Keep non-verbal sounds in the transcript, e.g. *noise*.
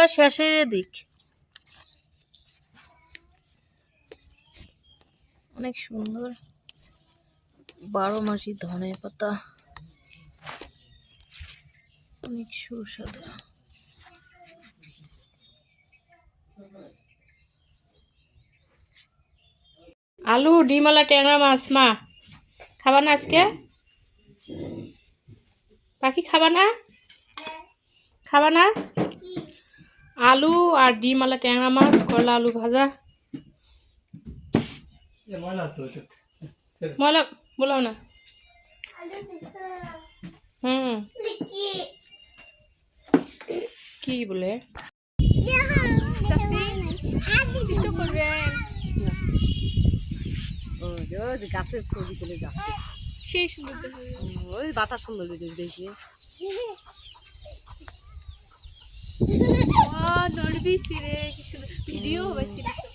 একেবারে শেষের দিক। অনেক সুন্দর। বারো মাসি ধনে পাতা। অনেক সুস্বাদু। আলু ডিমলা ট্যাংরা মাছ, মা, খাবা না আজকে? পাখি খাবা না? খাবা না? আলু আর ডিমলা ট্যাংরা মাছ করলা আলু ভাজা। ময়লা বলাও না। হুম। কি বলে? গাছের ছবি তুলে যাচ্ছে সেই সুন্দর ওই বাতাস সুন্দর দেখি। *laughs* নড়বি সিরে কি ভিডিও সিরে